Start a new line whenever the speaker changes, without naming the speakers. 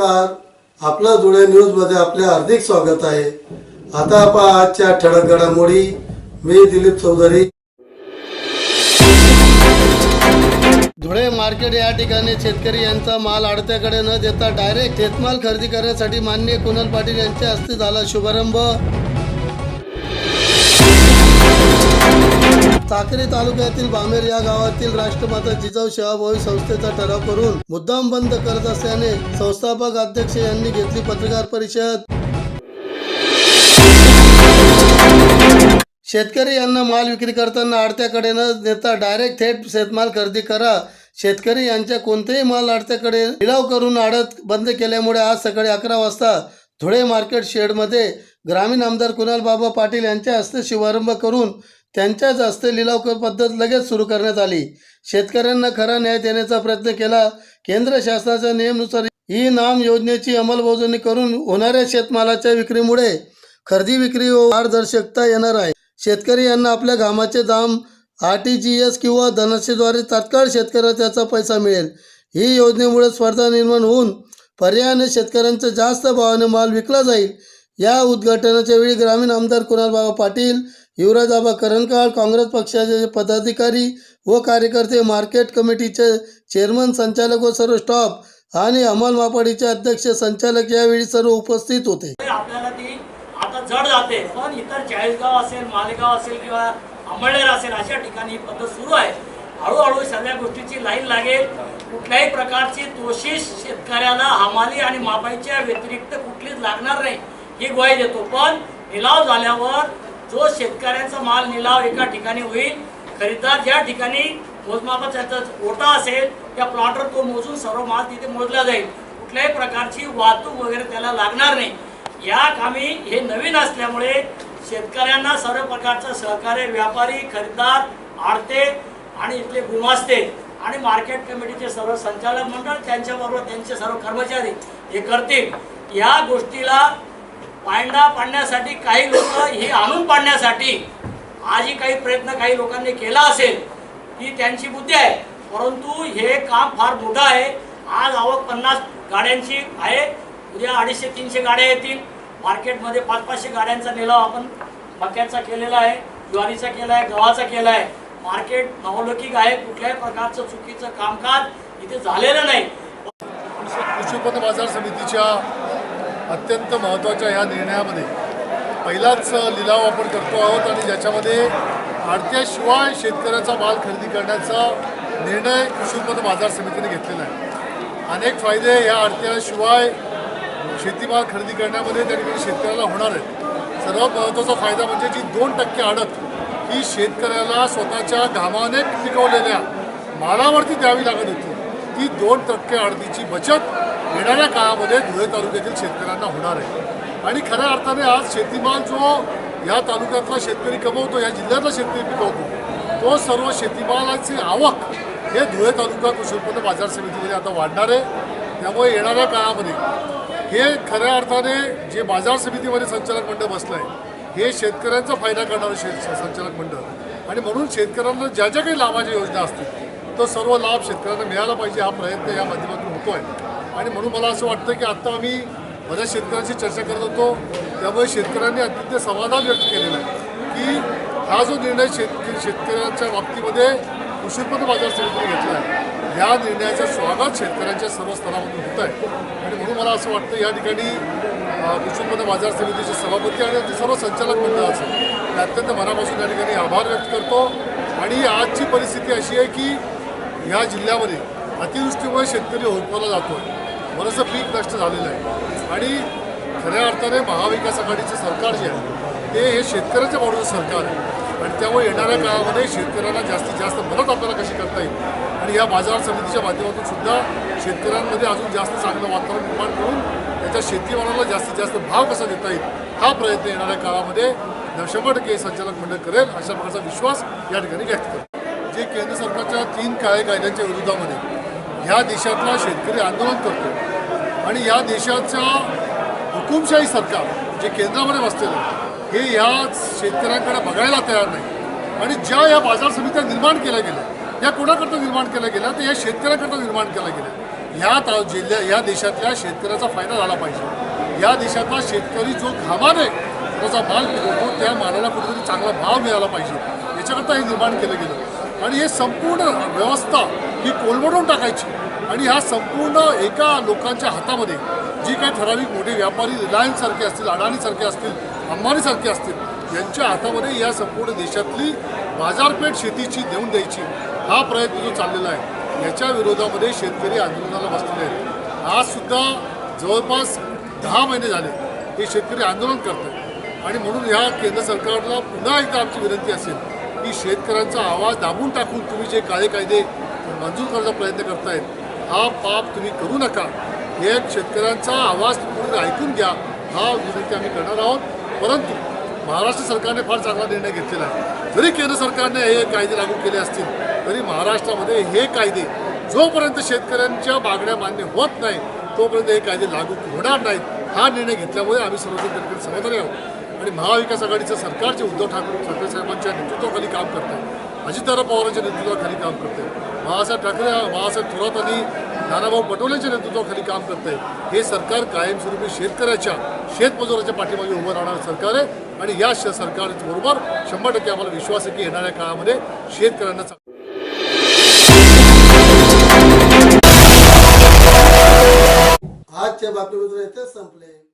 नमस्कार. आपलं धुळे न्यूजमध्ये आपले हार्दिक स्वागत आहे. आता पहा आजच्या ठळक घडामोडी. मी दिलीप चौधरी. धुळे मार्केट या ठिकाणी शेतकरी यांचा माल आडत्याकडे न देता डायरेक्ट शेतमाल खरेदी करण्यासाठी माननीय कुणाल पाटील यांच्या हस्ते झाला शुभारंभ. साक्री तालुक्यातील बामेर या गावातील राष्ट्रमाता जिजाऊ सेवाभावी संस्थेचा ठराव करून मुद्दाम बंद करत असल्याने संस्थापक अध्यक्ष यांनी घेतली पत्रकार परिषद. शेतकरी यांना माल विक्री करताना आडत्याकडे न देता डायरेक्ट थेट शेतमाल खरेदी करा. शेतकरी यांच्या कोणतेही माल आडत्याकडे लिलाव करून आडत बंद केल्यामुळे आज सकाळी अकरा वाजता धुळे मार्केट शेडमध्ये ग्रामीण आमदार कुणालबाबा पाटील यांच्या हस्ते शुभारंभ करून त्यांच्याच हस्ते लिलाव पद्धत लगेच सुरू करण्यात आली. शेतकऱ्यांना खरा न्याय देण्याचा प्रयत्न केला. केंद्र शासनाच्या नियमानुसार ही नाम योजनेची अंमलबजावणी करून होणाऱ्या शेतमालाच्या विक्रीमुळे खरेदी विक्री व पारदर्शकता येणार आहे. शेतकरी यांना आपल्या घामाचे दाम आर टी जी एस किंवा धनसेद्वारे तात्काळ शेतकऱ्याला त्याचा पैसा मिळेल. ही योजनेमुळे स्पर्धा निर्माण होऊन पर्यायाने शेतकऱ्यांचा जास्त भावाने माल विकला जाईल. या उद्घाटनाच्या वेळी ग्रामीण आमदार कुणालबाबा पाटील युवराजबाबा करणकाळ काँग्रेस पक्षाचे पदाधिकारी व कार्यकर्ते मार्केट कमिटीचे चेअरमन संचालक व सर्व स्टाफ आणि अंमल मापाडीचे अध्यक्ष संचालक यावेळी सर्व उपस्थित होते.
आपल्याला ती आता जड जाते. पण इतर चाळीसगाव असेल मालेगाव असेल किंवा अंबळनेर असेल अशा ठिकाणी ही पद्धत सुरू आहे. हळूहळू सगळ्या गोष्टीची लाईन लागेल. कुठल्याही प्रकारची तोशीष शेतकऱ्याला हमाली आणि मापाईच्या व्यतिरिक्त कुठलीच लागणार नाही. ही ग्वाही देतो. पण निलाव झाल्यावर जो शेतकऱ्यांचा माल निलाव एका ठिकाणी होईल खरेदीदार ज्या ठिकाणी मोजमापाचा त्याचा ओटा असेल त्या प्लॉटवर तो मोजून सर्व माल तिथे मोजला जाईल. कुठल्याही प्रकारची वाहतूक वगैरे त्याला लागणार नाही. या कामी हे नवीन असल्यामुळे शेतकऱ्यांना सर्व प्रकारचं सहकार्य व्यापारी खरेदीदार आडते आणि इथले गुमास्ते आणि मार्केट कमिटीचे सर्व संचालक मंडळ त्यांच्याबरोबर त्यांचे सर्व कर्मचारी हे करतील. या गोष्टीला पांडा पाडण्यासाठी काही लोक हे आणून पाडण्यासाठी आजही काही प्रयत्न काही लोकांनी केला असेल ही त्यांची बुद्धी आहे. परंतु हे काम फार मोठं आहे. आज आवक पन्नास गाड्यांची आहे. उद्या अडीचशे तीनशे गाड्या येतील. मार्केटमध्ये पाच पाचशे गाड्यांचा निलाव आपण मक्याचा केलेला आहे ज्वारीचा केला आहे गव्हाचा केला आहे. मार्केट नवलौकिक आहे. कुठल्याही प्रकारचं चुकीचं कामकाज इथे झालेलं नाही.
कृषी उत्पन्न बाजार समितीच्या अत्यंत महत्त्वाच्या या निर्णयामध्ये. पहिलाच लिलाव आपण करतो आहोत आणि ज्याच्यामध्ये आडत्याशिवाय शेतकऱ्याचा माल खरेदी करण्याचा निर्णय कृषी उत्पन्न बाजार समितीने घेतलेला आहे. अनेक फायदे ह्या आडत्याशिवाय शेतीमाल खरेदी करण्यामध्ये त्या ठिकाणी शेतकऱ्याला होणार आहे सर्वात महत्त्वाचा फायदा म्हणजे जी दोन टक्के आडत ही शेतकऱ्याला स्वतःच्या घामाने पिकवलेल्या मालावरती द्यावी लागत होती ती दोन टक्के आडतीची बचत येणाऱ्या काळामध्ये धुळे तालुक्यातील शेतकऱ्यांना होणार आहे. आणि खऱ्या अर्थाने आज शेतीमाल जो या तालुक्यातला शेतकरी कमवतो या जिल्ह्यातला शेतकरी पिकवतो तो सर्व शेतीमालाची आवक हे धुळे तालुका कृषी उत्पन्न बाजार समितीमध्ये आता वाढणार आहे. त्यामुळे येणाऱ्या काळामध्ये हे खऱ्या अर्थाने जे बाजार समितीमध्ये संचालक मंडळ बसलं आहे हे शेतकऱ्यांचा फायदा करणारं शे संचालक मंडळ. आणि म्हणून शेतकऱ्यांना ज्या ज्या काही लाभाच्या योजना असतील तो सर्व लाभ शेतकऱ्यांना मिळाला पाहिजे हा प्रयत्न या माध्यमातून होतो आहे आणि म्हणून मला असं वाटतं की आत्ता आम्ही बऱ्याच शेतकऱ्यांशी चर्चा करत होतो. त्यामुळे शेतकऱ्यांनी अत्यंत समाधान व्यक्त केलेलं आहे की हा जो निर्णय शेतकरी शेतकऱ्यांच्या बाबतीमध्ये कृषी उत्पन्न बाजार समितीने घेतला आहे या निर्णयाचं स्वागत शेतकऱ्यांच्या सर्व स्तरामधून होत आहे. आणि म्हणून मला असं वाटतं या ठिकाणी कृषी उत्पन्न बाजार समितीचे सभापती आणि सर्व संचालक मंडळाचं मी अत्यंत मनापासून या ठिकाणी आभार व्यक्त करतो. आणि आजची परिस्थिती अशी आहे की ह्या जिल्ह्यामध्ये अतिवृष्टीमुळे शेतकरी होरपवला जातो बरंचसं पीक नष्ट झालेलं आहे. आणि खऱ्या अर्थाने महाविकास आघाडीचं सरकार जे आहे ते हे शेतकऱ्याच्या बाजूचं सरकार आहे. आणि त्यामुळे येणाऱ्या काळामध्ये शेतकऱ्यांना जास्तीत जास्त मदत आपल्याला कशी करता येईल? आणि या बाजार समितीच्या माध्यमातून सुद्धा शेतकऱ्यांमध्ये अजून जास्त चांगलं वातावरण निर्माण करून त्याच्या शेतीमालाला जास्तीत जास्त भाव कसा देता येईल हा प्रयत्न येणाऱ्या काळामध्ये शंभर टक्के संचालक मंडळ करेल अशा प्रकारचा विश्वास या ठिकाणी व्यक्त करतो. जे केंद्र सरकारच्या तीन काळे कायद्यांच्या विरोधामध्ये ह्या देशातला शेतकरी आंदोलन करतो आणि या देशाच्या हुकुमशाही सरकार जे केंद्रामध्ये बसलेलं हे या शेतकऱ्यांकडे बघायला तयार नाही. आणि ज्या या बाजार समित्या निर्माण केल्या गेल्या या कोणाकरता निर्माण केल्या गेल्या तर या शेतकऱ्याकरता निर्माण केल्या गेल्या. ह्या ता जिल्ह्या या देशातल्या शेतकऱ्याचा फायदा झाला पाहिजे. या देशातला शेतकरी जो घामाने त्याचा माल पिकवतो त्या मालाला कुठेतरी चांगला भाव मिळाला पाहिजे. याच्याकरता हे निर्माण केलं गेलं. आणि हे संपूर्ण व्यवस्था ही कोलमडून टाकायची. आणि ह्या संपूर्ण एका लोकांच्या हातामध्ये जी काही ठराविक मोठे व्यापारी रिलायन्ससारखे असतील अडाणीसारखे असतील अंबानीसारखे असतील यांच्या हातामध्ये या संपूर्ण देशातली बाजारपेठ शेतीची देऊन द्यायची हा प्रयत्न जो चाललेला आहे याच्या विरोधामध्ये शेतकरी आंदोलनाला बसलेले आहेत. आजसुद्धा जवळपास दहा महिने झाले हे शेतकरी आंदोलन करत आहेत आणि म्हणून ह्या केंद्र सरकारला पुन्हा एकदा आमची विनंती असेल की शेतकऱ्यांचा आवाज दाबून टाकून तुम्ही जे काळे कायदे मंजूर करण्याचा प्रयत्न करतायत. हा पाप तुम्ही करू नका. हे शेतकऱ्यांचा आवाज तुम्ही ऐकून घ्या. हा विनंती आम्ही करणार आहोत. परंतु महाराष्ट्र सरकारने फार चांगला निर्णय घेतलेला आहे. जरी केंद्र सरकारने हे कायदे लागू केले असतील तरी महाराष्ट्रामध्ये हे कायदे जोपर्यंत शेतकऱ्यांच्या मागण्या मान्य होत नाही तोपर्यंत हे कायदे लागू होणार नाहीत. हा निर्णय घेतल्यामुळे आम्ही सर्वजण समाधानी आहोत. आणि महाविकास आघाडीचं सरकारचे उद्धव ठाकरे ठाकरे साहेबांच्या नेतृत्वाखाली काम करत अजितदादा पवारांच्या नेतृत्वाखाली काम करते. बाळासाहेब ठाकरे बाळासाहेब थोरात आणि नानाभाऊ पटोलेच्या नेतृत्वाखाली काम करते. आहे हे सरकार कायमस्वरूपी शेतकऱ्याच्या शेतमजुराच्या पाठीमागे उभं राहणारं सरकार आहे आणि या सरकारबरोबर शंभर टक्के आम्हाला विश्वास आहे की येणाऱ्या काळामध्ये शेतकऱ्यांना चांगलं
आजच्या बातमीपत्र इथेच संपले.